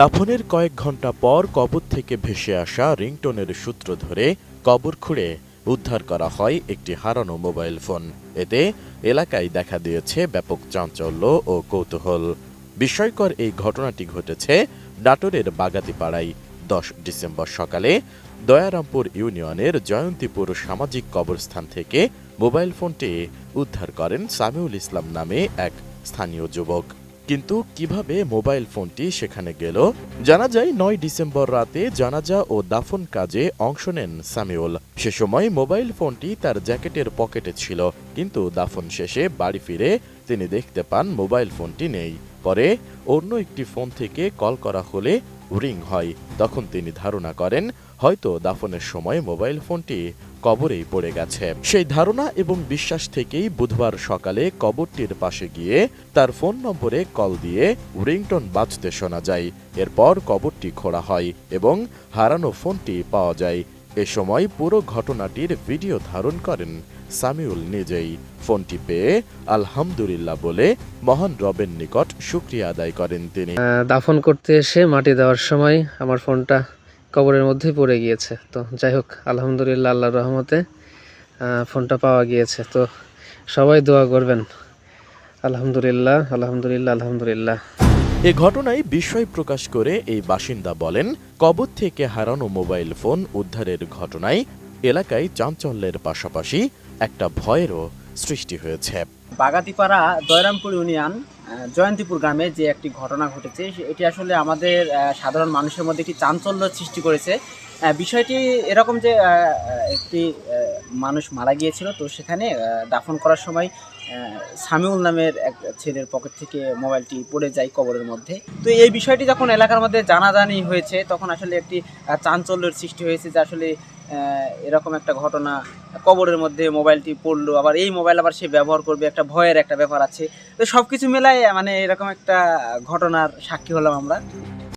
দাফনের কয়েক ঘণ্টা পর কবর থেকে ভেসে আসা রিংটোনের সূত্র ধরে কবর খুঁড়ে উদ্ধার করা হয় একটি হারানো মোবাইল ফোন। এতে এলাকায় দেখা দিয়েছে ব্যাপক চাঞ্চল্য ও কৌতূহল। বিস্ময়কর এই ঘটনাটি ঘটেছে নাটোরের বাগাতিপাড়ায়। দশ ডিসেম্বর সকালে দয়ারামপুর ইউনিয়নের জয়ন্তীপুর সামাজিক কবরস্থান থেকে মোবাইল ফোনটি উদ্ধার করেন সামিউল ইসলাম নামে এক স্থানীয় যুবক। কিন্তু কীভাবে মোবাইল ফোনটি সেখানে গেল? জানা যায়, নয় ডিসেম্বর রাতে জানাজা ও দাফন কাজে অংশ নেন সামিউল। সে সময় মোবাইল ফোনটি তার জ্যাকেটের পকেটে ছিল, কিন্তু দাফন শেষে বাড়ি ফিরে তিনি দেখতে পান মোবাইল ফোনটি নেই। পরে অন্য একটি ফোন থেকে কল করা হলে রিং হয় তখন তিনি ধারণা করেন, হয়তো দাফনের সময় মোবাইল ফোনটি কবরেই পড়ে গেছে। সেই ধারণা এবং বিশ্বাস থেকেই বুধবার সকালে কবরটির পাশে গিয়ে তার ফোন নম্বরে কল দিয়ে রিংটন বাজতে শোনা যায়। এরপর কবরটি খোঁড়া হয় এবং হারানো ফোনটি পাওয়া যায়। এ সময় পুরো ঘটনাটির ভিডিও ধারণ করেন সামিউল নিজেই। ফোনটি পেয়ে আলহামদুলিল্লাহ বলে মহান রবের নিকট শুক্রিয়া আদায় করেন তিনি। দাফন করতে এসে মাটি দেওয়ার সময় আমার ফোনটা কবরের মধ্যেই পড়ে গিয়েছে। তো যাই হোক, আলহামদুলিল্লাহ আল্লাহর রহমতে ফোনটা পাওয়া গিয়েছে। তো সবাই দোয়া করবেন। আলহামদুলিল্লাহ আলহামদুলিল্লাহ আলহামদুলিল্লাহ। এ ঘটনায় বিস্ময় প্রকাশ করে এই বাসিন্দা বলেন, কবর থেকে হারানো মোবাইল ফোন উদ্ধারের ঘটনায় এলাকায় চাঞ্চল্যের পাশাপাশি একটা ভয়েরও সৃষ্টি হয়েছে। বাগাতিপাড়া দয়রামপুর ইউনিয়ন জয়ন্তীপুর গ্রামে যে একটি ঘটনা ঘটেছে এটি আসলে আমাদের সাধারণ মানুষের মধ্যে একটি চাঞ্চল্য সৃষ্টি করেছে। বিষয়টি এরকম যে একটি মানুষ মারা গিয়েছিল, তো সেখানে দাফন করার সময় সামিউল নামের এক ছেলের পকেট থেকে মোবাইলটি পড়ে যায় কবরের মধ্যে। তো এই বিষয়টি যখন এলাকার মধ্যে জানাজানি হয়েছে, তখন আসলে একটি চাঞ্চল্যের সৃষ্টি হয়েছে যে আসলে এরকম একটা ঘটনা কবরের মধ্যে মোবাইলটি পড়ল, আবার এই মোবাইল আবার সে ব্যবহার করবে, একটা ভয়ের একটা ব্যাপার আছে। তো সব কিছু মেলায় মানে এরকম একটা ঘটনার সাক্ষী হলাম আমরা।